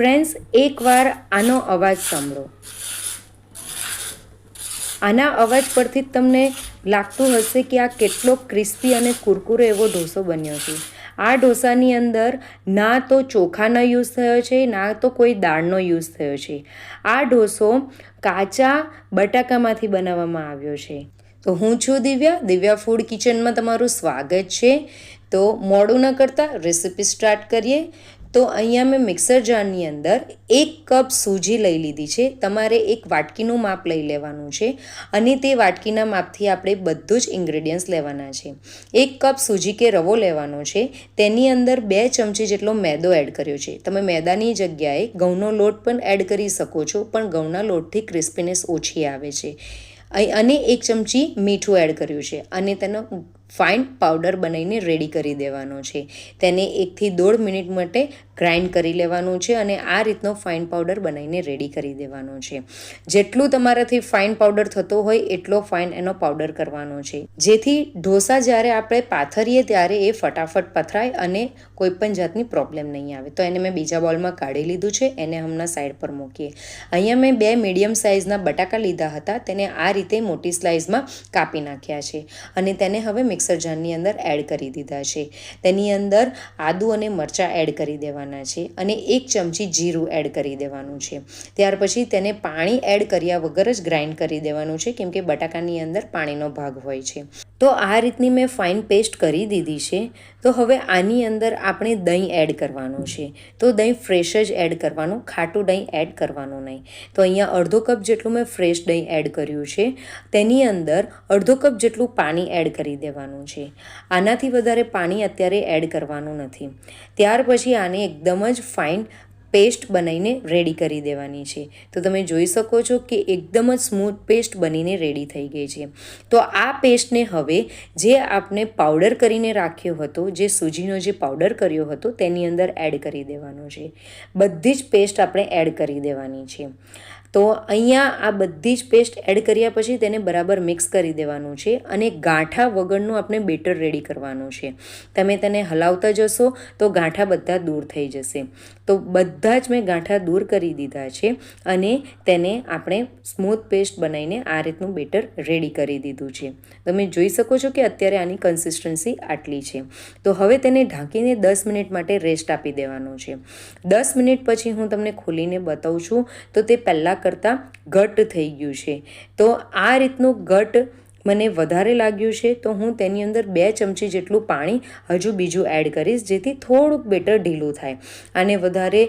Friends, એકવાર આનો અવાજ સાંભળો. આના અવાજ પરથી તમને લાગતું હશે કે આ કેટલો ક્રિસ્પી અને કુરકુરો એવો ઢોસો બન્યો છે. આ ઢોસાની અંદર ના તો ચોખાનો યુઝ થયો છે, ના તો કોઈ દાળનો યુઝ થયો છે. આ ઢોસો કાચા બટાકામાંથી બનાવવામાં આવ્યો છે. તો હું છું દિવ્યા. દિવ્યા ફૂડ કિચનમાં તમારું સ્વાગત છે. તો મોડું ન કરતાં રેસીપી સ્ટાર્ટ કરીએ. તો અહીંયા મેં મિક્સર જારની અંદર એક કપ સૂજી લઈ લીધી છે. તમારે એક વાટકીનું માપ લઈ લેવાનું છે અને તે વાટકીના માપથી આપણે બધું જ ઇન્ગ્રેડિયન્ટ્સ લેવાના છે. એક કપ સૂજી કે રવો લેવાનો છે. તેની અંદર બે ચમચી જેટલો મેદો એડ કર્યો છે. તમે મેદાની જગ્યાએ ઘઉંનો લોટ પણ એડ કરી શકો છો, પણ ઘઉંના લોટથી ક્રિસ્પીનેસ ઓછી આવે છે. અને એક ચમચી મીઠું એડ કર્યું છે અને તેનો ફાઇન પાવડર બનાવીને રેડી કરી દેવાનો છે. તેને એકથી દોઢ મિનિટ માટે ગ્રાઇન્ડ કરી લેવાનું છે અને આ રીતનો ફાઇન પાવડર બનાવીને રેડી કરી દેવાનો છે. જેટલું તમારાથી ફાઇન પાવડર થતો હોય એટલો ફાઇન એનો પાવડર કરવાનો છે. જેથી ઢોસા જ્યારે આપણે પાથરીએ ત્યારે એ ફટાફટ પથરાય અને કોઈ પણ જાતની પ્રોબ્લેમ નહીં આવે. તો એને મેં બીજા બોલમાં કાઢી લીધું છે, એને હમણાં સાઈડ પર મૂકીએ. અહીંયા મેં બે મીડિયમ સાઇઝના બટાકા લીધા હતા, તેને આ રીતે મોટી સ્લાઇઝમાં કાપી નાખ્યા છે. અને તેને હવે મિક્સર જારની અંદર એડ કરી દીધા છે. તેની અંદર આદુ અને મરચાં એડ કરી દેવાના છે અને એક ચમચી જીરું એડ કરી દેવાનું છે. ત્યાર પછી તેને પાણી એડ કર્યા વગર જ ગ્રાઇન્ડ કરી દેવાનું છે, કેમ કે બટાકાની અંદર પાણીનો ભાગ હોય છે. તો આ રીતની મેં ફાઇન પેસ્ટ કરી દીધી છે. તો હવે આની અંદર આપણે દહીં એડ કરવાનું છે. તો દહીં ફ્રેશ જ એડ કરવાનું, ખાટું દહીં એડ કરવાનું નહીં. તો અહીંયા અડધો કપ જેટલું મેં ફ્રેશ દહીં એડ કર્યું છે. તેની અંદર અડધો કપ જેટલું પાણી એડ કરી દેવાનું છે. આનાથી વધારે પાણી અત્યારે એડ કરવાનું નથી. ત્યાર પછી આને એકદમ જ ફાઇન પેસ્ટ બનાવીને રેડી કરી દેવાની છે. તો તમે જોઈ શકો છો કે એકદમ જ સ્મૂથ પેસ્ટ બનીને રેડી થઈ ગઈ છે. તો આ પેસ્ટને હવે જે આપણે પાવડર કરીને રાખ્યો હતો, જે સૂજીનો જે પાવડર કર્યો હતો, તેની અંદર એડ કરી દેવાનો છે. બધી જ પેસ્ટ આપણે એડ કરી દેવાની છે. તો અહીંયા આ બધી જ પેસ્ટ એડ કર્યા પછી તેને બરાબર મિક્સ કરી દેવાનું છે અને ગાંઠા વગરનું આપણે બેટર રેડી કરવાનું છે. તમે તેને હલાવતા જશો તો ગાંઠા બધા દૂર થઈ જશે. તો બધા જ મેં ગાંઠા દૂર કરી દીધા છે અને તેને આપણે સ્મૂથ પેસ્ટ બનાવીને આ રીતનું બેટર રેડી કરી દીધું છે. તમે જોઈ શકો છો કે અત્યારે આની કન્સિસ્ટન્સી આટલી છે. તો હવે તેને ઢાંકીને દસ મિનિટ માટે રેસ્ટ આપી દેવાનો છે. દસ મિનિટ પછી હું તમને ખોલીને બતાવું છું તો તે પહેલાં કરતાં ઘટ થઈ ગયું છે. તો આ રીતનું ઘટ મને વધારે લાગ્યું છે, તો હું તેની અંદર બે ચમચી જેટલું પાણી હજુ બીજું એડ કરીશ, જેથી થોડુંક બેટર ઢીલું થાય. આને વધારે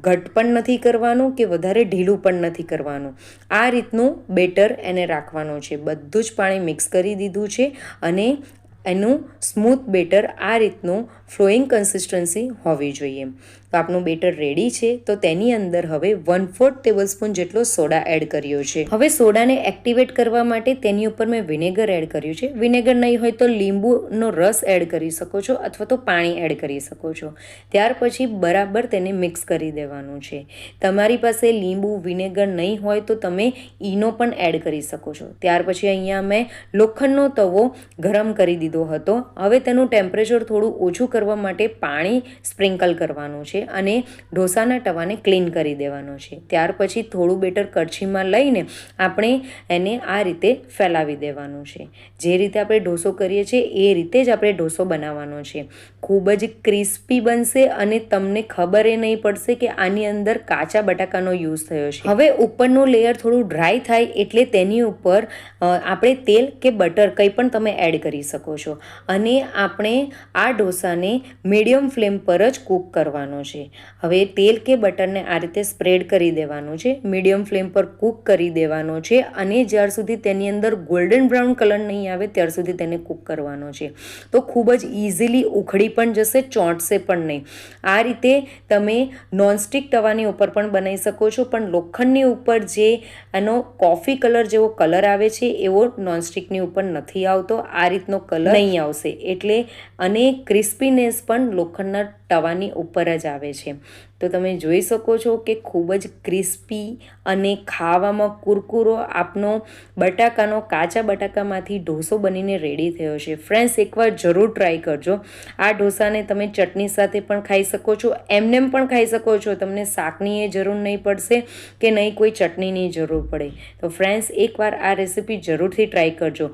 ઘટ પણ નથી કરવાનું કે વધારે ઢીલું પણ નથી કરવાનું. આ રીતનું બેટર એને રાખવાનું છે. બધું જ પાણી મિક્સ કરી દીધું છે અને એનું સ્મૂથ બેટર આ રીતનું ફ્લોઈંગ કન્સિસ્ટન્સી હોવી જોઈએ. તો આપણું બેટર રેડી છે, તો તેની અંદર હવે વન ફોર્થ ટેબલ સ્પૂન જેટલો સોડા એડ કર્યો છે. હવે સોડાને એક્ટિવેટ કરવા માટે તેની ઉપર મેં વિનેગર એડ કર્યું છે. વિનેગર નહીં હોય તો લીંબુનો રસ એડ કરી શકો છો અથવા તો પાણી એડ કરી શકો છો. ત્યાર પછી બરાબર તેને મિક્સ કરી દેવાનું છે. તમારી પાસે લીંબુ, વિનેગર નહીં હોય તો તમે ઈનો પણ એડ કરી શકો છો. ત્યાર પછી અહીંયા મેં લોખંડનો તવો ગરમ કરી દીધો હતો. હવે તેનું ટેમ્પરેચર થોડું ઓછું કરવા માટે પાણી સ્પ્રિંકલ કરવાનું છે અને ઢોસાના તવાને ક્લીન કરી દેવાનો છે. ત્યાર પછી થોડું બેટર કરછીમાં લઈને આપણે એને આ રીતે ફેલાવી દેવાનું છે. જે રીતે આપણે ઢોસો કરીએ છીએ, એ રીતે જ આપણે ઢોસો બનાવવાનો છે. ખૂબ જ ક્રિસ્પી બનશે અને તમને ખબર એ નહીં પડશે કે આની અંદર કાચા બટાકાનો યુઝ થયો છે. હવે ઉપરનું લેયર થોડું ડ્રાય થાય એટલે તેની ઉપર આપણે તેલ કે બટર કંઈ પણ તમે એડ કરી શકો છો. અને આપણે આ ઢોસાને મીડિયમ ફ્લેમ પર જ કૂક કરવાનો છે. હવે તેલ કે બટરને આ રીતે સ્પ્રેડ કરી દેવાનું છે. મીડિયમ ફ્લેમ પર કૂક કરી દેવાનો છે અને જ્યાર સુધી તેની અંદર ગોલ્ડન બ્રાઉન કલર નહીં આવે ત્યાર સુધી તેને કૂક કરવાનો છે. તો ખૂબ જ ઇઝીલી ઉખડી પણ જશે, ચોંટશે પણ નહીં. આ રીતે તમે નોનસ્ટિક તવાની ઉપર પણ બનાવી શકો છો. પણ લોખંડની ઉપર જે એનો કોફી કલર જેવો કલર આવે છે એવો નોનસ્ટિકની ઉપર નથી આવતો. આ રીતનો કલર નહીં આવશે. એટલે અને ક્રિસ્પીનેસ પણ લોખંડના તવાની ઉપર જ આવે છે. તો તમે જોઈ શકો છો કે ખૂબ જ ક્રિસ્પી અને ખાવામાં કુરકુરો, આપનો બટાકાનો કાચા બટાકામાંથી ઢોસો બનીને રેડી થયો છે. ફ્રેન્ડ્સ એકવાર જરૂર ટ્રાય કરજો. આ ઢોસાને તમે ચટણી સાથે પણ ખાઈ શકો છો. એમનેમ પણ ખાઈ શકો છો. તમને શાકની એ જરૂર નહીં પડશે કે નહીં કોઈ ચટણીની જરૂર પડે. તો ફ્રેન્ડ્સ એકવાર આ રેસીપી જરૂરથી ટ્રાય કરજો.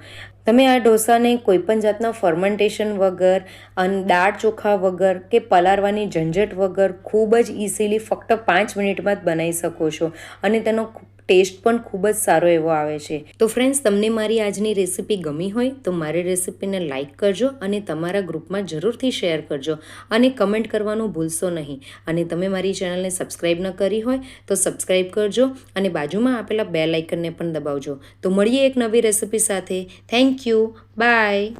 તમે આ ઢોસાને કોઈપણ જાતના ફર્મેન્ટેશન વગર, અને દાળ ચોખા વગર કે પલાળવાની ઝંઝટ વગર ખૂબ જ ઇઝીલી ફક્ત પાંચ મિનિટમાં જ બનાવી શકો છો. અને તેનો ટેસ્ટ પણ ખૂબ જ સારો એવો આવે છે. તો ફ્રેન્ડ્સ તમને મારી આજની રેસીપી ગમી હોય તો મારી રેસીપીને લાઇક કરજો અને તમારા ગ્રુપમાં જરૂરથી શેર કરજો અને કમેન્ટ કરવાનું ભૂલશો નહીં. અને તમે મારી ચેનલને સબસ્ક્રાઈબ ન કરી હોય તો સબસ્ક્રાઈબ કરજો અને બાજુમાં આપેલા બે લાઇકનને પણ દબાવજો. તો મળીએ એક નવી રેસીપી સાથે. Thank you bye